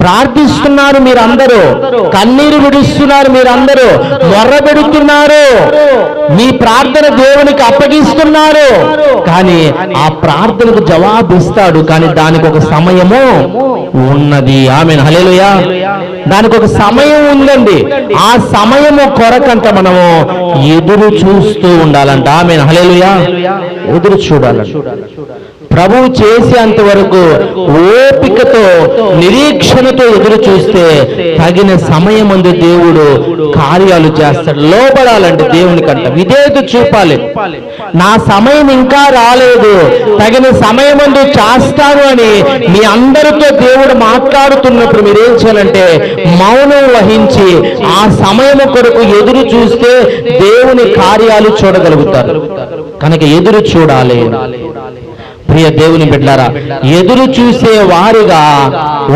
ప్రార్థిస్తున్నారు మీరందరూ. కన్నీరు విడుస్తున్నారు మీరందరూ. మొర్ర పెడుతున్నారు. మీ ప్రార్థన దేవునికి అప్పగిస్తున్నారు. కానీ ఆ ప్రార్థనకు జవాబు ఇస్తాడు కానీ దానికి ఒక సమయము ఉన్నది. ఆమె హలేలుయా దానికి ఒక సమయం ఉందండి. ఆ సమయము కొరకంట మనము ఎదురు చూస్తూ ఉండాలంట. ఆమె హలేలుయా ఎదురు చూడాలంట. ప్రభువు చేసేంత వరకు ఓపికతో నిరీక్షణతో ఎదురు చూస్తే తగిన సమయం అందు దేవుడు కార్యాలు చేస్తాడు. లోపడాలంటే దేవుని కంట. విధేయత చూపాలి. నా సమయం ఇంకా రాలేదు. తగిన సమయం అందు చేస్తాను అని మీ అందరితో దేవుడు మాట్లాడుతున్నప్పుడు మీరు చేయాలంటే మౌనం వహించి ఆ సమయం కొరకు ఎదురు చూస్తే దేవుని కార్యాలు చూడగలుగుతారు. కనుక ఎదురు చూడాలి. ప్రియ దేవుని బిడ్డారా ఎదురు చూసే వారిగా